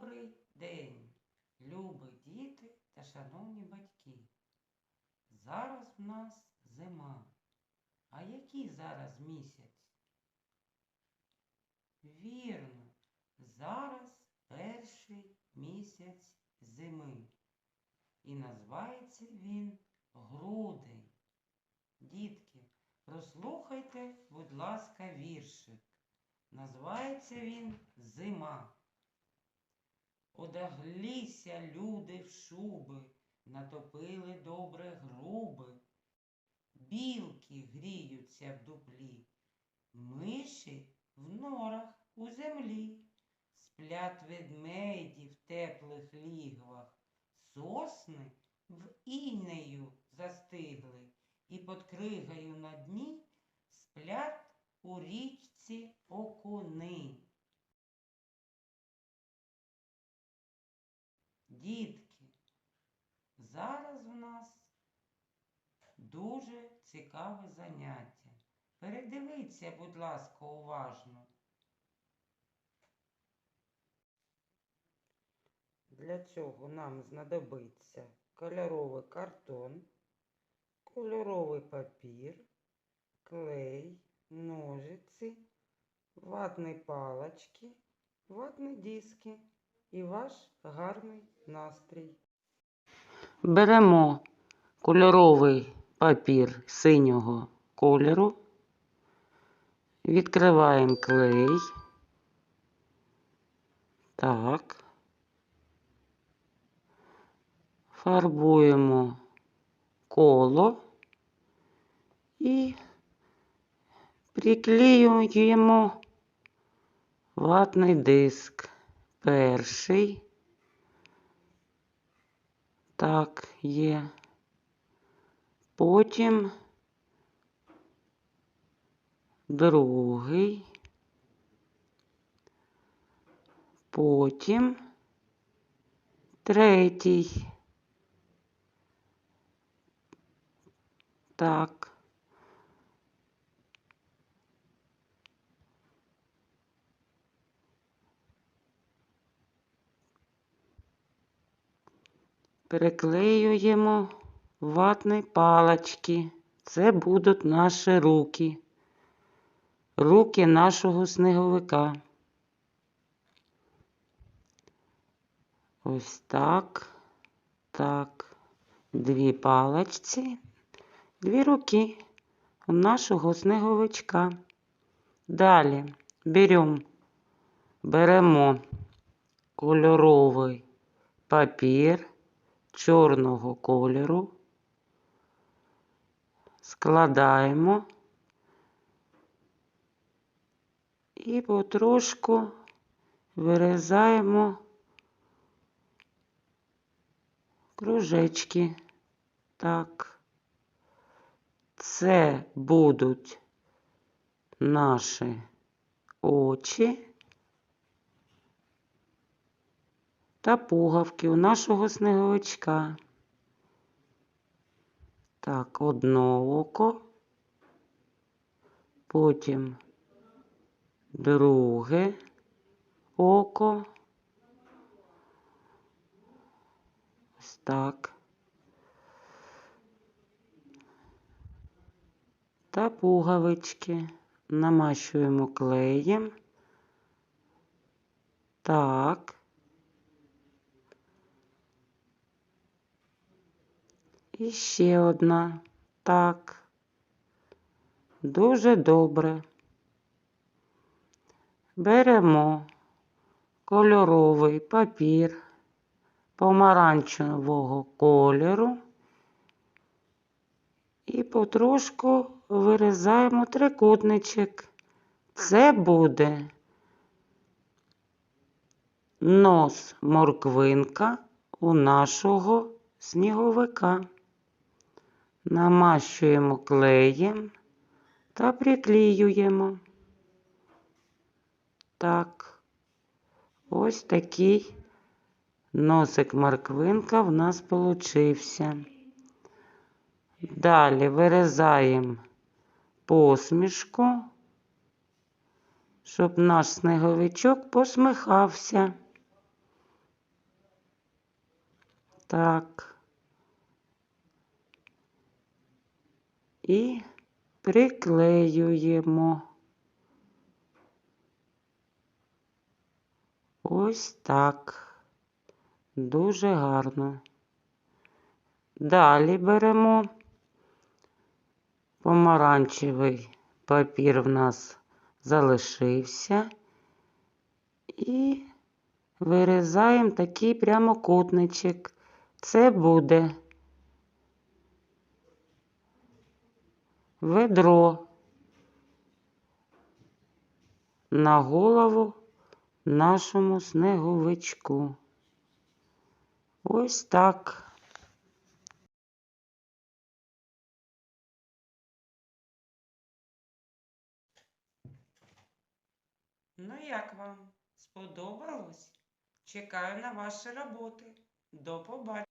Добрий день, любі діти та шановні батьки. Зараз в нас зима. А який зараз місяць? Вірно, зараз перший місяць зими. І називається він грудень. Дітки, прослухайте, будь ласка, віршик. Називається він Зима. Одяглися люди в шуби, натопили добре груби. Білки гріються в дуплі, миші в норах у землі, сплять ведмеді в теплих лігвах, сосни в інею застигли, і під кригою на дні сплять у річці окуни. Дітки, зараз в нас дуже цікаве заняття. Передивіться, будь ласка, уважно. Для цього нам знадобиться кольоровий картон, кольоровий папір, клей, ножиці, ватні палочки, ватні диски і ваш гарний настрій. Беремо кольоровий папір синього кольору, відкриваємо клей. Так. Фарбуємо коло і приклеюємо ватний диск. Перший. Так, є. Потім другий. Потім третій. Так. Приклеюємо ватні палочки. Це будуть наші руки. Руки нашого сніговика. Ось так. Так. Дві палочці, дві руки у нашого сніговичка. Далі беремо, беремо кольоровий папір чорного кольору, складаємо. І потрошку вирізаємо кружечки. Так, це будуть наші очі та пугавки у нашого сніговичка. Так, одне око, потім друге око. Ось так. Та пуговички намащуємо клеєм. Так. І ще одна. Так. Дуже добре. Беремо кольоровий папір помаранчевого кольору і потрошку вирізаємо трикутничок. Це буде нос морквинка у нашого сніговика. Намащуємо клеєм та приклеюємо. Так, ось такий носик морквинка в нас получився. Далі вирізаємо посмішку, щоб наш сніговичок посміхався. так. І приклеюємо. Ось так. Дуже гарно. Далі беремо помаранчевий папір в нас залишився. І вирізаємо такий прямокутничок. Це буде ведро на голову нашому сніговичку. Ось так. Ну як вам? Сподобалось? Чекаю на ваші роботи. До побачення.